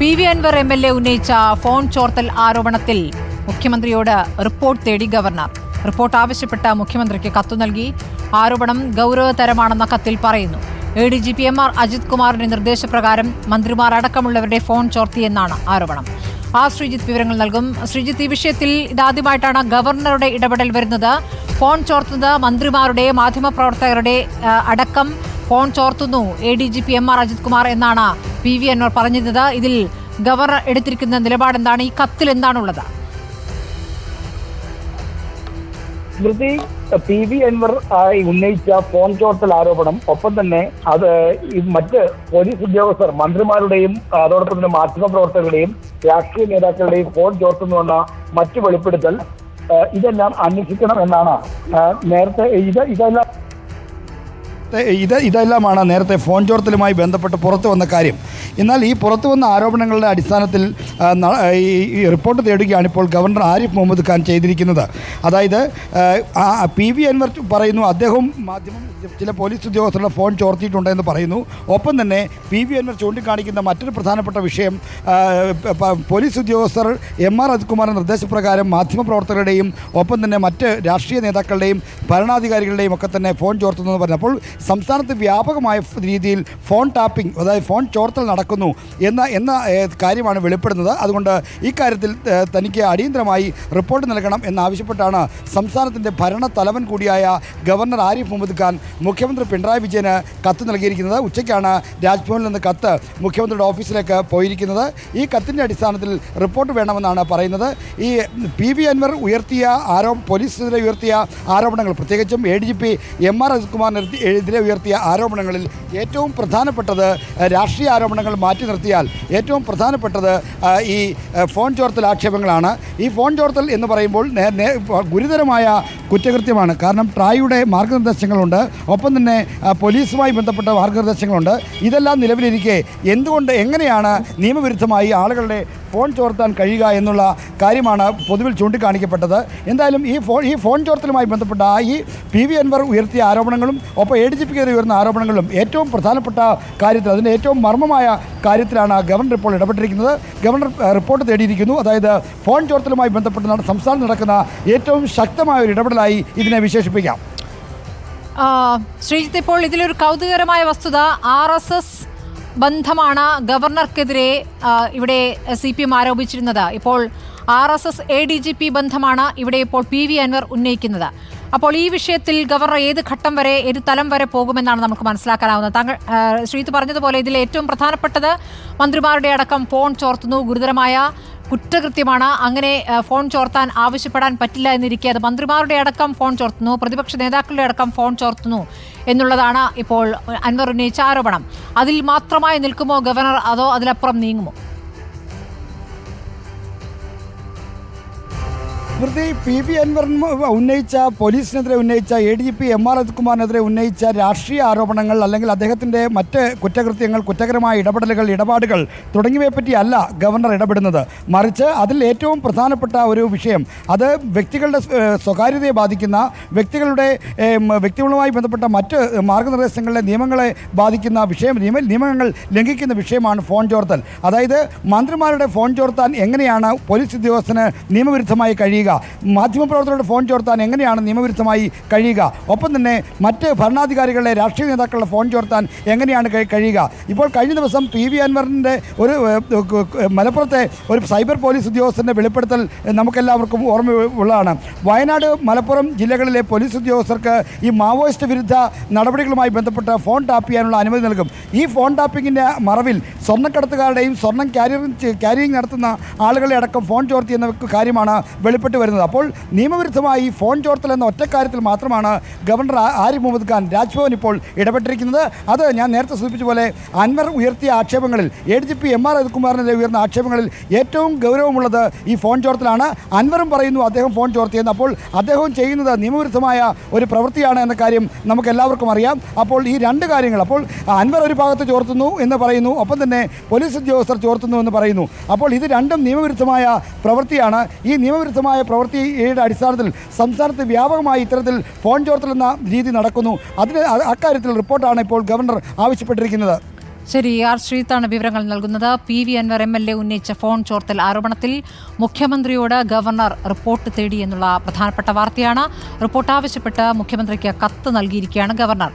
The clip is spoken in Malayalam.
P V Anwar M L A ഉന്നയിച്ച ഫോൺ ചോർത്തൽ ആരോപണത്തിൽ മുഖ്യമന്ത്രിയോട് റിപ്പോർട്ട് തേടി ഗവർണർ. റിപ്പോർട്ട് ആവശ്യപ്പെട്ട മുഖ്യമന്ത്രിക്ക് കത്തു നൽകി. ആരോപണം ഗൗരവതരമാണെന്ന കത്തിൽ പറയുന്നു. A D G P M R Ajith കുമാറിന്റെ നിർദ്ദേശപ്രകാരം മന്ത്രിമാർ അടക്കമുള്ളവരുടെ ഫോൺ ചോർത്തിയെന്നാണ് ആരോപണം. ആ ശ്രീജിത്ത് വിവരങ്ങൾ നൽകും. ശ്രീജിത്ത് ഈ വിഷയത്തിൽ ഇതാദ്യമായിട്ടാണ് ഗവർണറുടെ ഇടപെടൽ വരുന്നത്. ഫോൺ ചോർത്തുന്നത് മന്ത്രിമാരുടെ മാധ്യമപ്രവർത്തകരുടെ അടക്കം phone ചോർത്തുന്നു. A D G P M R Ajith Kumar എന്നാണ് പി വി എന്നോർ പറഞ്ഞിരുന്നത് ഇതിൽ ഗവർണർ എടുത്തിരിക്കുന്ന നിലപാട് എന്താണ് ഈ കത്തിൽ എന്താണുള്ളത്? സ്മൃതി പി വി അൻവർ ആയി ഉന്നയിച്ച ഫോൺ ചോർത്തൽ ആരോപണം ഒപ്പം തന്നെ അത് മറ്റ് പോലീസ് ഉദ്യോഗസ്ഥർ മന്ത്രിമാരുടെയും അതോടൊപ്പം തന്നെ മാധ്യമപ്രവർത്തകരുടെയും രാഷ്ട്രീയ നേതാക്കളുടെയും ഫോൺ ചോർത്തുന്നുവെന്ന മറ്റു വെളിപ്പെടുത്തൽ ഇതെല്ലാം അന്വേഷിക്കണം എന്നാണ്. നേരത്തെ ഇത് ഇതെല്ലാം ഇത് ഇതെല്ലാമാണ് നേരത്തെ ഫോൺ ചോർത്തലുമായി ബന്ധപ്പെട്ട് പുറത്തു വന്ന കാര്യം. എന്നാൽ ഈ പുറത്തു വന്ന ആരോപണങ്ങളുടെ അടിസ്ഥാനത്തിൽ ഈ റിപ്പോർട്ട് തേടുകയാണ് ഇപ്പോൾ ഗവർണർ ആരിഫ് മുഹമ്മദ് ഖാൻ ചെയ്തിരിക്കുന്നത്. അതായത് പി വി അൻവർ പറയുന്നു അദ്ദേഹം മാധ്യമം ചില പോലീസ് ഉദ്യോഗസ്ഥരുടെ ഫോൺ ചോർത്തിയിട്ടുണ്ടെന്ന് പറയുന്നു. ഒപ്പം തന്നെ പി വി അൻവർ ചൂണ്ടിക്കാണിക്കുന്ന മറ്റൊരു പ്രധാനപ്പെട്ട വിഷയം പോലീസ് ഉദ്യോഗസ്ഥർ എം ആർ അജിത്കുമാറിന്റെ നിർദ്ദേശപ്രകാരം മാധ്യമപ്രവർത്തകരുടെയും ഒപ്പം തന്നെ മറ്റ് രാഷ്ട്രീയ നേതാക്കളുടെയും ഭരണാധികാരികളുടെയും ഒക്കെ തന്നെ ഫോൺ ചോർത്തുന്നു എന്ന് പറഞ്ഞു. അപ്പോൾ സംസ്ഥാനത്ത് വ്യാപകമായ രീതിയിൽ ഫോൺ ടാപ്പിംഗ് അതായത് ഫോൺ ചോർത്തൽ നടക്കുന്നു എന്ന എന്ന കാര്യമാണ് വെളിപ്പെടുന്നത്. അതുകൊണ്ട് ഇക്കാര്യത്തിൽ തനിക്ക് അടിയന്തരമായി റിപ്പോർട്ട് നൽകണം എന്നാവശ്യപ്പെട്ടാണ് സംസ്ഥാനത്തിന്റെ ഭരണ തലവൻ കൂടിയായ ഗവർണർ ആരിഫ് മുഹമ്മദ് ഖാൻ മുഖ്യമന്ത്രി പിണറായി വിജയന് കത്ത് നൽകിയിരിക്കുന്നത്. ഉച്ചയ്ക്കാണ് രാജ്ഭവനിൽ നിന്ന് കത്ത് മുഖ്യമന്ത്രിയുടെ ഓഫീസിലേക്ക് പോയിരിക്കുന്നത്. ഈ കത്തിന്റെ അടിസ്ഥാനത്തിൽ റിപ്പോർട്ട് വേണമെന്നാണ് പറയുന്നത്. ഈ പി വി അൻവർ ഉയർത്തിയ ആരോപ പോലീസിനെതിരെ ഉയർത്തിയ ആരോപണങ്ങൾ പ്രത്യേകിച്ചും A D G P M R Ajith കുമാറിനെതിരെ ഉയർത്തിയ ആരോപണങ്ങളിൽ ഏറ്റവും പ്രധാനപ്പെട്ടത് രാഷ്ട്രീയ ആരോപണങ്ങൾ മാറ്റി നിർത്തിയാൽ ഏറ്റവും പ്രധാനപ്പെട്ടത് ഈ ഫോൺ ചോർത്തൽ ആക്ഷേപങ്ങളാണ്. ഈ ഫോൺ ചോർത്തൽ എന്ന് പറയുമ്പോൾ ഗുരുതരമായ കുറ്റകൃത്യമാണ്. കാരണം ട്രായുടെ മാർഗനിർദ്ദേശങ്ങളുണ്ട്. ഒപ്പം തന്നെ പോലീസുമായി ബന്ധപ്പെട്ട മാർഗനിർദ്ദേശങ്ങളുണ്ട്. ഇതെല്ലാം നിലവിലിരിക്കെ എന്തുകൊണ്ട് എങ്ങനെയാണ് നിയമവിരുദ്ധമായി ആളുകളുടെ ഫോൺ ചോർത്താൻ കഴിയുക എന്നുള്ള കാര്യമാണ് പൊതുവിൽ ചൂണ്ടിക്കാണിക്കപ്പെട്ടത്. എന്തായാലും ഈ ഫോൺ ഈ ഫോൺ ചോർത്തലുമായി ബന്ധപ്പെട്ട ഈ പി വി അൻവർ ഉയർത്തിയ ആരോപണങ്ങളും ഒപ്പം എ ഡി ജി പിക്കെതിരെ ഉയർന്ന ആരോപണങ്ങളും ഏറ്റവും പ്രധാനപ്പെട്ട കാര്യത്തിൽ അതിന്റെ ഏറ്റവും മർമ്മമായ കാര്യത്തിലാണ് ഗവർണർ ഇപ്പോൾ ഇടപെട്ടിരിക്കുന്നത്. Governor report തേടിയിരിക്കുന്നു. അതായത് ഫോൺ ചോർത്തലുമായി ബന്ധപ്പെട്ട് സംസ്ഥാനത്ത് നടക്കുന്ന ഏറ്റവും ശക്തമായ ഒരു ഇടപെടലായി ഇതിനെ വിശേഷിപ്പിക്കാം. ശ്രീജിത്ത് ഇപ്പോൾ ഇതിലൊരു കൗതുകകരമായ വസ്തുത ആർ എസ് എസ് ബന്ധമാണ് ഗവർണർക്കെതിരെ ഇവിടെ സി പി എം ആരോപിച്ചിരുന്നത്. ഇപ്പോൾ R S S A D G P ബന്ധമാണ് ഇവിടെ ഇപ്പോൾ പി വി അൻവർ ഉന്നയിക്കുന്നത്. അപ്പോൾ ഈ വിഷയത്തിൽ ഗവർണർ ഏത് ഘട്ടം വരെ ഏത് തലം വരെ പോകുമെന്നാണ് നമുക്ക് മനസ്സിലാക്കാനാവുന്നത്. താങ്കൾ ശ്രീത്ത് പറഞ്ഞതുപോലെ ഇതിൽ ഏറ്റവും പ്രധാനപ്പെട്ടത് മന്ത്രിമാരുടെ അടക്കം ഫോൺ ചോർത്തുന്നു. ഗുരുതരമായ കുറ്റകൃത്യമാണ്. അങ്ങനെ ഫോൺ ചോർത്താൻ ആവശ്യപ്പെടാൻ പറ്റില്ല എന്നിരിക്കെ അത് മന്ത്രിമാരുടെ അടക്കം ഫോൺ ചോർത്തുന്നു പ്രതിപക്ഷ നേതാക്കളുടെ അടക്കം ഫോൺ ചോർത്തുന്നു എന്നുള്ളതാണ് ഇപ്പോൾ അൻവർ ഉന്നയിച്ച ആരോപണം. അതിൽ മാത്രമായി നിൽക്കുമോ ഗവർണർ അതോ അതിലപ്പുറം നീങ്ങുമോ? സ്മൃതി പി വി അൻവർ ഉന്നയിച്ച പോലീസിനെതിരെ ഉന്നയിച്ച A D G P M R അജിത്കുമാറിനെതിരെ ഉന്നയിച്ച രാഷ്ട്രീയ ആരോപണങ്ങൾ അല്ലെങ്കിൽ അദ്ദേഹത്തിന്റെ മറ്റ് കുറ്റകൃത്യങ്ങൾ കുറ്റകരമായ ഇടപെടലുകൾ ഇടപാടുകൾ തുടങ്ങിയവയെപ്പറ്റി അല്ല ഗവർണർ ഇടപെടുന്നത്. മറിച്ച് അതിൽ ഏറ്റവും പ്രധാനപ്പെട്ട ഒരു വിഷയം അത് വ്യക്തികളുടെ സ്വകാര്യതയെ ബാധിക്കുന്ന വ്യക്തികളുടെ വ്യക്തികളുമായി ബന്ധപ്പെട്ട മറ്റ് മാർഗനിർദ്ദേശങ്ങളിലെ നിയമങ്ങളെ ബാധിക്കുന്ന വിഷയം നിയമ നിയമങ്ങൾ ലംഘിക്കുന്ന വിഷയമാണ് ഫോൺ ചോർത്തൽ. അതായത് മന്ത്രിമാരുടെ ഫോൺ ചോർത്താൻ എങ്ങനെയാണ് പോലീസ് ഉദ്യോഗസ്ഥന് നിയമവിരുദ്ധമായി കഴിയുക മാധ്യമപ്രവർത്തകരുടെ ഫോൺ ചോർത്താൻ എങ്ങനെയാണ് നിയമവിരുദ്ധമായി കഴിയുക? ഒപ്പം തന്നെ മറ്റ് ഭരണാധികാരികളുടെ രാഷ്ട്രീയ നേതാക്കളുടെ ഫോൺ ചോർത്താൻ എങ്ങനെയാണ് കഴിയുക? ഇപ്പോൾ കഴിഞ്ഞ ദിവസം പി വി അൻവറിന്റെ ഒരു മലപ്പുറത്തെ ഒരു സൈബർ പോലീസ് ഉദ്യോഗസ്ഥന്റെ വെളിപ്പെടുത്തൽ നമുക്കെല്ലാവർക്കും ഓർമ്മ ഉള്ളതാണ്. വയനാട് മലപ്പുറം ജില്ലകളിലെ പോലീസ് ഉദ്യോഗസ്ഥർക്ക് ഈ മാവോയിസ്റ്റ് വിരുദ്ധ നടപടികളുമായി ബന്ധപ്പെട്ട് ഫോൺ ടാപ്പ് ചെയ്യാനുള്ള അനുമതി നൽകും. ഈ ഫോൺ ടാപ്പിങ്ങിന്റെ മറവിൽ സ്വർണക്കടത്തുകാരുടെയും സ്വർണം ക്യാരിയറിങ് ക്യാരിയിങ് നടത്തുന്ന ആളുകളെ അടക്കം ഫോൺ ചോർത്തി എന്ന കാര്യമാണ് വെളിപ്പെട്ട് വരുന്നത്. അപ്പോൾ നിയമവിരുദ്ധമായി ഫോൺ ചോർത്തൽ എന്ന ഒറ്റക്കാര്യത്തിൽ മാത്രമാണ് ഗവർണർ ആരിഫ് മുഹമ്മദ് ഖാൻ രാജ്ഭവൻ ഇപ്പോൾ ഇടപെട്ടിരിക്കുന്നത്. അത് ഞാൻ നേരത്തെ സൂചിപ്പിച്ച പോലെ അൻവർ ഉയർത്തിയ ആക്ഷേപങ്ങളിൽ A D G P M R അജിത്കുമാറിനെതിരെ ഉയർന്ന ആക്ഷേപങ്ങളിൽ ഏറ്റവും ഗൗരവമുള്ളത് ഈ ഫോൺ ചോർത്തലാണ്. അൻവറും പറയുന്നു അദ്ദേഹം ഫോൺ ചോർത്തിയെന്ന്. അപ്പോൾ അദ്ദേഹം ചെയ്യുന്നത് നിയമവിരുദ്ധമായ ഒരു പ്രവൃത്തിയാണ് എന്ന കാര്യം നമുക്ക് എല്ലാവർക്കും അറിയാം. അപ്പോൾ ഈ രണ്ട് കാര്യങ്ങൾ അപ്പോൾ അൻവർ ഒരു ഭാഗത്ത് ചോർത്തുന്നു എന്ന് പറയുന്നു ഒപ്പം തന്നെ പോലീസ് ഉദ്യോഗസ്ഥർ ചോർത്തുന്നു എന്ന് പറയുന്നു. അപ്പോൾ ഇത് രണ്ടും നിയമവിരുദ്ധമായ പ്രവൃത്തിയാണ്. ഈ നിയമവിരുദ്ധമായ പ്രവൃത്തിയുടെ അടിസ്ഥാനത്തിൽ സംസ്ഥാനത്ത് വ്യാപകമായി ഇത്തരത്തിൽ ഫോൺ ചോർത്തൽ എന്ന രീതി നടക്കുന്നു. അതിന് അക്കാര്യത്തിൽ റിപ്പോർട്ടാണ് ഇപ്പോൾ ഗവർണർ ആവശ്യപ്പെട്ടിരിക്കുന്നത്. ശരി ആർ ശ്രീത്താണ് വിവരങ്ങൾ നൽകുന്നത്. P V Anwar M L A ഉന്നയിച്ച ഫോൺ ചോർത്തൽ ആരോപണത്തിൽ മുഖ്യമന്ത്രിയോട് ഗവർണർ റിപ്പോർട്ട് തേടി എന്നുള്ള പ്രധാനപ്പെട്ട വാർത്തയാണ്. റിപ്പോർട്ട് ആവശ്യപ്പെട്ട് മുഖ്യമന്ത്രിക്ക് കത്ത് നൽകിയിരിക്കുകയാണ് ഗവർണർ.